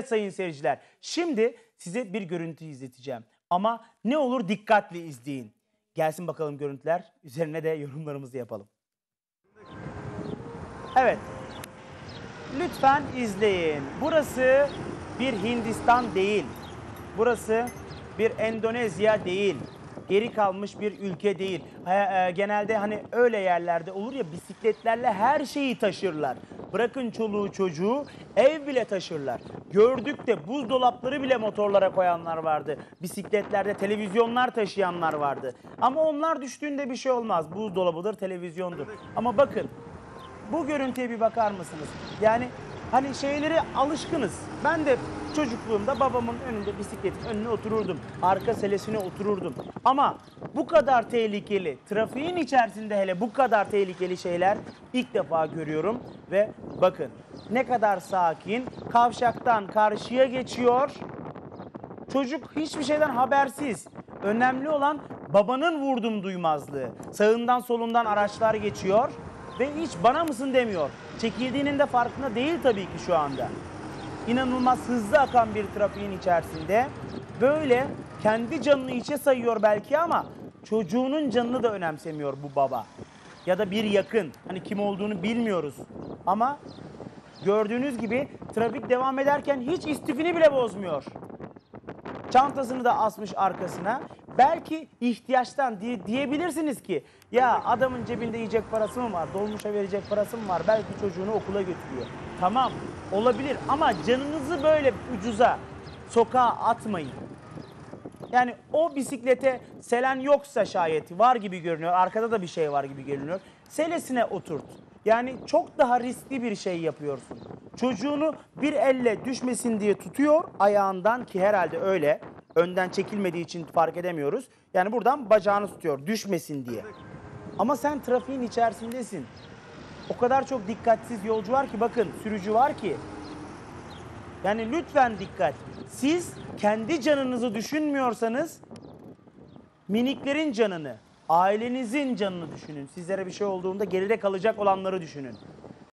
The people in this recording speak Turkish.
Evet sayın seyirciler. Şimdi size bir görüntü izleteceğim. Ama ne olur dikkatli izleyin. Gelsin bakalım görüntüler. Üzerine de yorumlarımızı yapalım. Evet. Lütfen izleyin. Burası bir Hindistan değil. Burası bir Endonezya değil. Geri kalmış bir ülke değil. E, genelde hani öyle yerlerde olur ya bisikletlerle her şeyi taşırlar. Bırakın çoluğu çocuğu ev bile taşırlar. Gördük de buzdolapları bile motorlara koyanlar vardı. Bisikletlerde televizyonlar taşıyanlar vardı. Ama onlar düştüğünde bir şey olmaz. Buzdolabıdır, televizyondur. Ama bakın bu görüntüye bir bakar mısınız? Yani hani şeyleri alışkınız. Ben de çocukluğumda babamın önünde bisikletin önüne otururdum. Arka selesine otururdum. Ama bu kadar tehlikeli, trafiğin içerisinde hele bu kadar tehlikeli şeyler ilk defa görüyorum. Ve bakın ne kadar sakin, kavşaktan karşıya geçiyor. Çocuk hiçbir şeyden habersiz. Önemli olan babanın vurdum duymazlığı. Sağından solundan araçlar geçiyor ve hiç bana mısın demiyor. Çekildiğinin de farkında değil tabii ki şu anda. İnanılmaz hızlı akan bir trafiğin içerisinde böyle kendi canını içe sayıyor belki ama çocuğunun canını da önemsemiyor bu baba. Ya da bir yakın. Hani kim olduğunu bilmiyoruz. Ama gördüğünüz gibi trafik devam ederken hiç istifini bile bozmuyor. Çantasını da asmış arkasına. Belki ihtiyaçtan diye, diyebilirsiniz ki ya adamın cebinde yiyecek parası mı var, dolmuşa verecek parası mı var, belki çocuğunu okula götürüyor. Tamam olabilir ama canınızı böyle ucuza sokağa atmayın. Yani o bisiklete selen yoksa şayet var gibi görünüyor. Arkada da bir şey var gibi görünüyor. Selesine oturt. Yani çok daha riskli bir şey yapıyorsun. Çocuğunu bir elle düşmesin diye tutuyor ayağından ki herhalde öyle. Önden çekilmediği için fark edemiyoruz. Yani buradan bacağını tutuyor düşmesin diye. Ama sen trafiğin içerisindesin. O kadar çok dikkatsiz yolcu var ki bakın sürücü var ki yani lütfen dikkat. Siz kendi canınızı düşünmüyorsanız miniklerin canını, ailenizin canını düşünün. Sizlere bir şey olduğunda geride kalacak olanları düşünün.